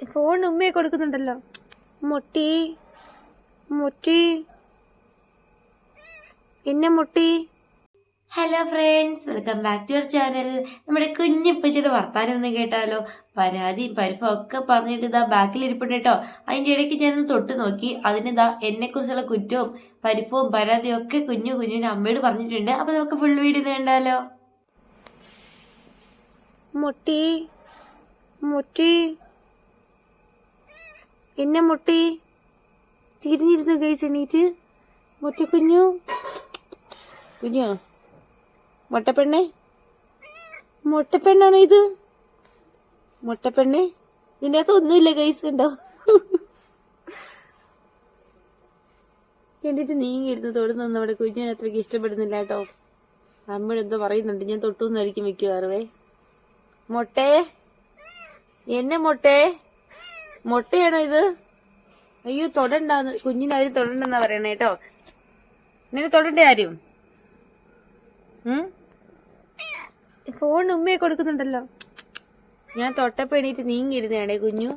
Phone ഉമ്മയെ കൊടുക്കുന്നുണ്ടല്ലോ. മുട്ടി മുട്ടി. പിന്നെ മുട്ടി. Hello friends welcome back to your channel നമ്മുടെ കുഞ്ഞിപ്പച്ചിയുടെ വർത്താനം ഒന്ന് കേട്ടാലോ? പരാതിയും പരിഫും ഒക്കെ പറഞ്ഞിട്ട് ഇതാ ബാക്കിൽ ഇരിപ്പുണ്ട് കേട്ടോ. അതിന്റെ ഇടയ്ക്ക് ഞാനൊന്ന് തൊട്ട് നോക്കി. അതിനിതാ എന്നെക്കുറിച്ചുള്ള കുറ്റവും പരിഫവും പരാതിയും ഒക്കെ കുഞ്ഞു കുഞ്ഞിന് അമ്മയോട് പറഞ്ഞിട്ടുണ്ട്. അപ്പൊ നമുക്ക് ഫുൾ വീഡിയോ കണ്ടാലോ? മുട്ടി മുട്ടി. പിന്നെ മുട്ടി. തിരിഞ്ഞിരുന്നു ഗൈസ് എണീറ്റ്? മുട്ടക്കുഞ്ഞു. കുഞ്ഞോ മുട്ടപ്പെണ്ണെ? മുട്ടപ്പെണ്ണാണോ ഇത്? മുട്ടപ്പെണ്ണേ? ഇതിന്റെ അകത്ത് ഒന്നുമില്ല ഗൈസ് കണ്ടോ? എന്നിട്ട് നീങ്ങിയിരുന്നു തൊടുന്നൊന്നും അവിടെ കുഞ്ഞിനെ അത്രയ്ക്ക് ഇഷ്ടപ്പെടുന്നില്ല കേട്ടോ. അമ്മയെന്തോ പറയുന്നുണ്ട് ഞാൻ തൊട്ടുന്നായിരിക്കും മിക്കവാറുവേ. മുട്ടേ എന്നെ മുട്ടേ. മുട്ടയാണോ ഇത്? അയ്യോ തൊടണ്ടാന്ന്. കുഞ്ഞിനാരും തൊടണ്ടെന്നാ പറയണേ കേട്ടോ. നിന്നെ തൊടണ്ടേ ആരും? ഫോൺ ഉമ്മയെ കൊടുക്കുന്നുണ്ടല്ലോ. ഞാൻ തൊട്ടപ്പോ എണീറ്റ് കുഞ്ഞു.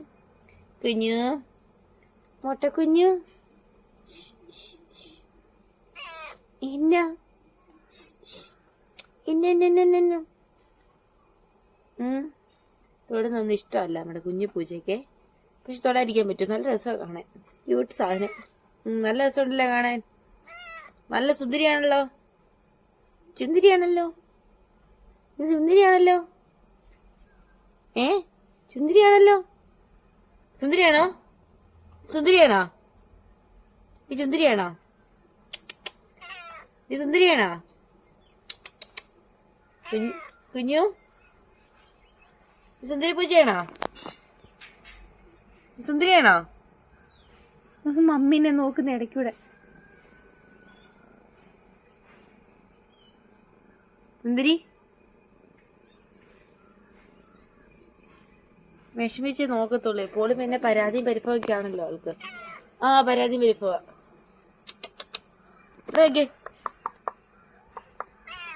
കുഞ്ഞു. മുട്ട കുഞ്ഞു ഇന്ന. ഇന്ന. തൊടുന്നൊന്നും ഇഷ്ടമല്ല നമ്മുടെ കുഞ്ഞു പൂജയ്ക്ക്. പക്ഷെ തൊടാതിരിക്കാൻ പറ്റും. നല്ല രസമാണ് കാണാൻ. ക്യൂട്ട് സാധനം. നല്ല രസമുണ്ടല്ലോ കാണാൻ. നല്ല സുന്ദരിയാണല്ലോ. ചുന്ദരിയാണല്ലോ. സുന്ദരിയാണല്ലോ ഏ? ചുന്ദരിയാണല്ലോ. സുന്ദരിയാണോ? സുന്ദരിയാണോ? ഈ ചുന്ദരിയാണോ? ഈ സുന്ദരിയാണോ? കുഞ്ഞു സുന്ദരി പൂജയാണോ സുന്ദരിയാണോ? മമ്മീനെ നോക്കുന്ന ഇടയ്ക്കൂടെ. സുന്ദരി? വിഷമിച്ച് നോക്കത്തുള്ളൂ. എപ്പോഴും പിന്നെ പരാതിയും പരിഭവമൊക്കെ ആണല്ലോ ആൾക്ക്. ആ പരാതിയും പരിഭവ. ഓക്കെ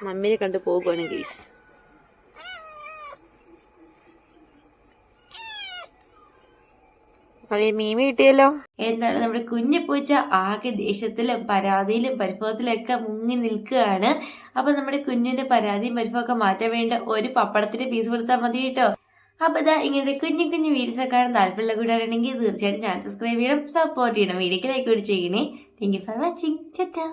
മമ്മിനെ കണ്ടു പോകുവാണ് പഴയ മീമി കിട്ടിയല്ലോ എന്താണ് നമ്മുടെ കുഞ്ഞു പൂച്ച ആകെ ദേഷ്യത്തിലും പരാതിയിലും പരിഭവത്തിലൊക്കെ മുങ്ങി നിൽക്കുകയാണ്. അപ്പൊ നമ്മുടെ കുഞ്ഞിന്റെ പരാതിയും പരിഭവമൊക്കെ മാറ്റാൻ വേണ്ട ഒരു പപ്പടത്തിന്റെ പീസ് കൊടുത്താൽ മതി കേട്ടോ. അപ്പൊ ഇതാ ഇങ്ങനത്തെ കുഞ്ഞു കുഞ്ഞു വീഡിയോസ് ഒക്കെ താല്പര്യമുള്ള കൂടാണെങ്കിൽ തീർച്ചയായിട്ടും ചാനൽ സബ്സ്ക്രൈബ് ചെയ്യണം സപ്പോർട്ട് ചെയ്യണം വീഡിയോക്ക് ലൈക്ക് കൂടി ചെയ്യണേ. Thank you for watching tata